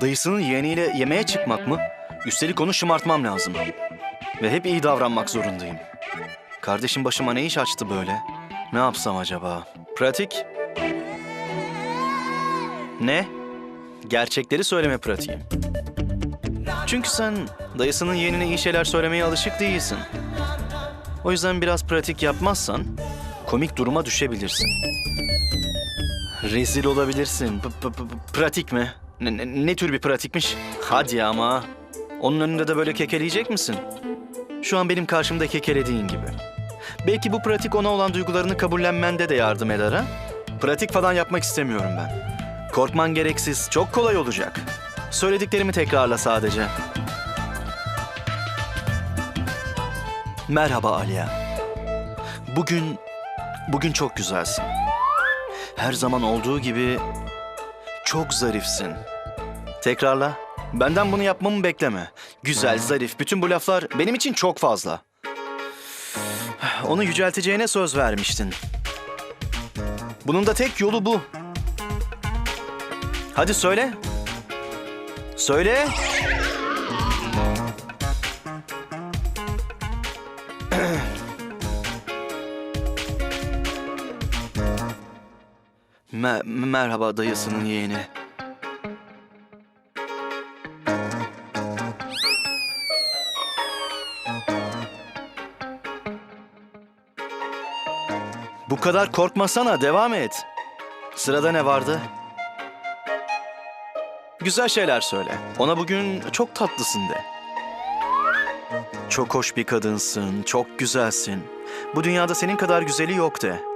Dayısının yeğeniyle yemeğe çıkmak mı? Üstelik onu şımartmam lazım. Ve hep iyi davranmak zorundayım. Kardeşim başıma ne iş açtı böyle? Ne yapsam acaba? Pratik? Ne? Gerçekleri söyleme pratiğim. Çünkü sen dayısının yeğenine iyi şeyler söylemeye alışık değilsin. O yüzden biraz pratik yapmazsan komik duruma düşebilirsin. Rezil olabilirsin. P- p- p- pratik mi? Ne, ne- ne tür bir pratikmiş? Hadi ama. Onun önünde de böyle kekeleyecek misin? Şu an benim karşımda kekelediğin gibi. Belki bu pratik ona olan duygularını kabullenmende de yardım eder ha? Pratik falan yapmak istemiyorum ben. Korkman gereksiz, çok kolay olacak. Söylediklerimi tekrarla sadece. Merhaba Aliya. Bugün, bugün çok güzelsin. Her zaman olduğu gibi çok zarifsin. Tekrarla. Benden bunu yapmamı bekleme. Güzel, zarif. Bütün bu laflar benim için çok fazla. Onu yücelteceğine söz vermiştin. Bunun da tek yolu bu. Hadi söyle. Söyle. Me- merhaba dayısının yeğeni. Bu kadar korkmasana, devam et. Sırada ne vardı? Güzel şeyler söyle. Ona bugün çok tatlısın de. Çok hoş bir kadınsın, çok güzelsin. Bu dünyada senin kadar güzeli yok de.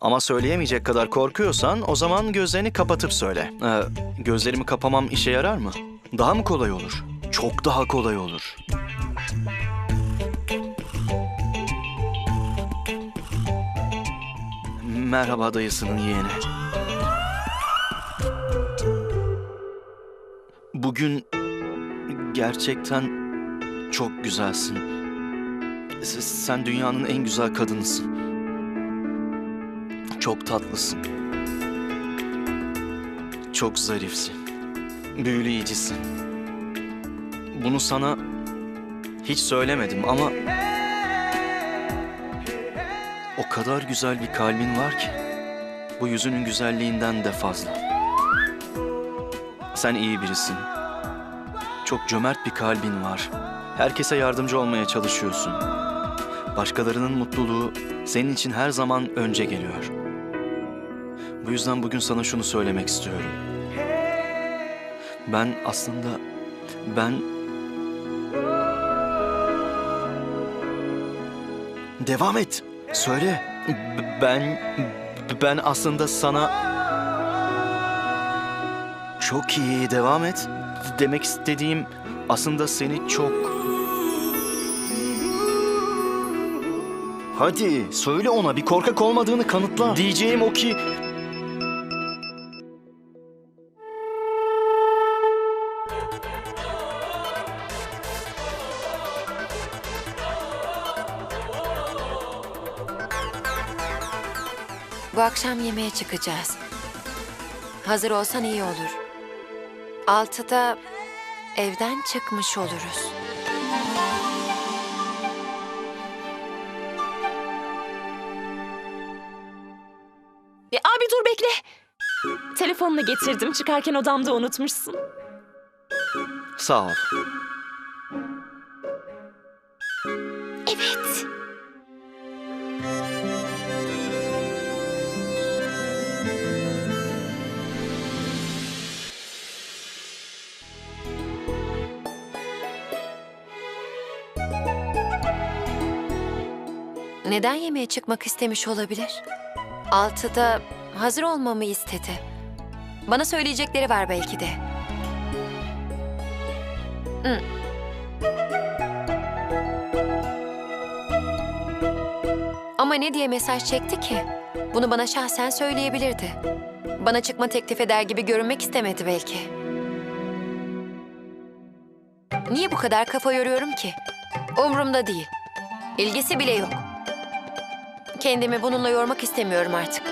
Ama söyleyemeyecek kadar korkuyorsan o zaman gözlerini kapatıp söyle. Ee, gözlerimi kapamam işe yarar mı? Daha mı kolay olur? Çok daha kolay olur. Merhaba dayısının yeğeni. Bugün gerçekten çok güzelsin. Sen dünyanın en güzel kadınısın. Çok tatlısın. Çok zarifsin. Büyüleyicisin. Bunu sana hiç söylemedim ama o kadar güzel bir kalbin var ki bu yüzünün güzelliğinden de fazla. Sen iyi birisin. Çok cömert bir kalbin var. Herkese yardımcı olmaya çalışıyorsun. Başkalarının mutluluğu senin için her zaman önce geliyor. Bu yüzden bugün sana şunu söylemek istiyorum. Ben aslında ben Devam et. Söyle. Ben ben aslında sana çok iyi devam et. Demek istediğim aslında seni çok Hadi söyle ona bir korkak olmadığını kanıtla. Diyeceğim o ki Bu akşam yemeğe çıkacağız. Hazır olsan iyi olur. Altıda evden çıkmış oluruz. Ya, abi dur bekle. Telefonunu getirdim. Çıkarken odamda unutmuşsun. sağ ol. Neden yemeğe çıkmak istemiş olabilir? Altıda hazır olmamı istedi. Bana söyleyecekleri var belki de. Hı. Ama ne diye mesaj çekti ki? Bunu bana şahsen söyleyebilirdi. Bana çıkma teklif eder gibi görünmek istemedi belki. Niye bu kadar kafa yoruyorum ki? Umrumda değil. İlgisi bile yok. Kendimi bununla yormak istemiyorum artık.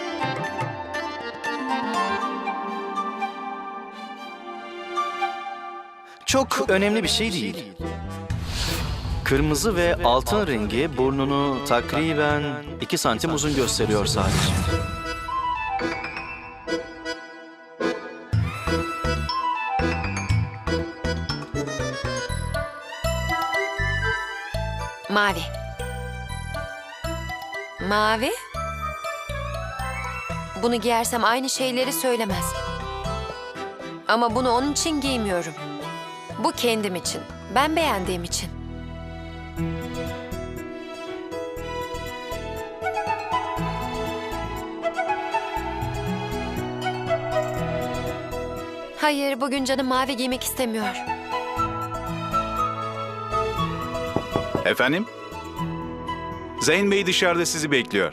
çok önemli bir şey değil. Kırmızı ve altın rengi burnunu takriben 2 santim uzun gösteriyor sadece. Mavi. Mavi? Bunu giyersem aynı şeyleri söylemez. Ama bunu onun için giymiyorum. Bu kendim için. Ben beğendiğim için. Hayır, bugün canım mavi giymek istemiyor. Efendim? Zeyn Bey dışarıda sizi bekliyor.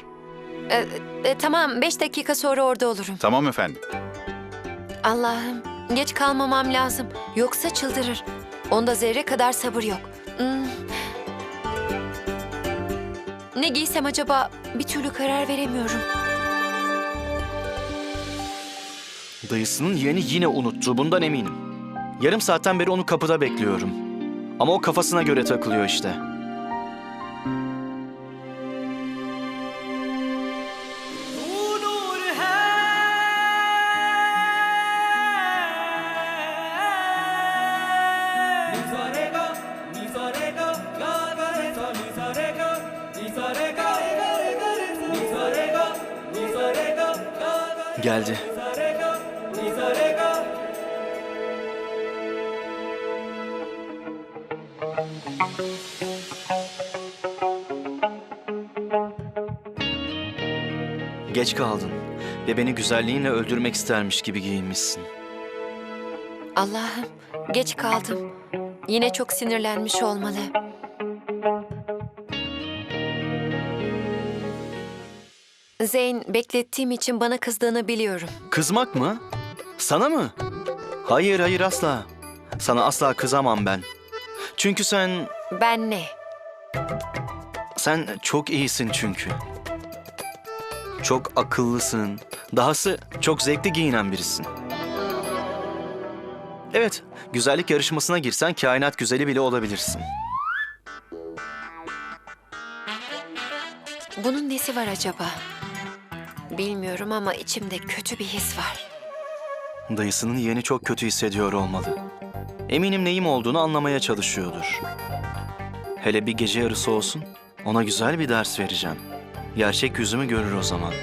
E, e, tamam, beş dakika sonra orada olurum. Tamam efendim. Allah'ım, geç kalmamam lazım. Yoksa çıldırır. Onda zerre kadar sabır yok. Hmm. Ne giysem acaba? Bir türlü karar veremiyorum. Dayısının yeğeni yine unuttu, bundan eminim. Yarım saatten beri onu kapıda bekliyorum. Ama o kafasına göre takılıyor işte. geldi. Geç kaldın ve beni güzelliğinle öldürmek istermiş gibi giyinmişsin. Allah'ım geç kaldım. Yine çok sinirlenmiş olmalı. Zeyn, beklettiğim için bana kızdığını biliyorum. Kızmak mı? Sana mı? Hayır hayır asla. Sana asla kızamam ben. Çünkü sen, Ben ne? sen çok iyisin çünkü. Çok akıllısın. Dahası çok zevkli giyinen birisin. Evet, güzellik yarışmasına girsen kainat güzeli bile olabilirsin. Bunun nesi var acaba? Bilmiyorum ama içimde kötü bir his var. Dayısının yeğeni çok kötü hissediyor olmalı. Eminim neyim olduğunu anlamaya çalışıyordur. Hele bir gece yarısı olsun, ona güzel bir ders vereceğim. Gerçek yüzümü görür o zaman.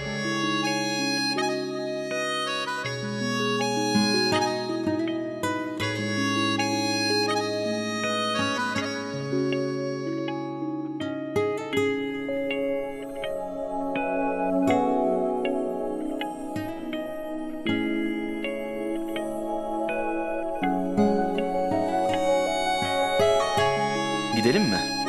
Gidelim mi?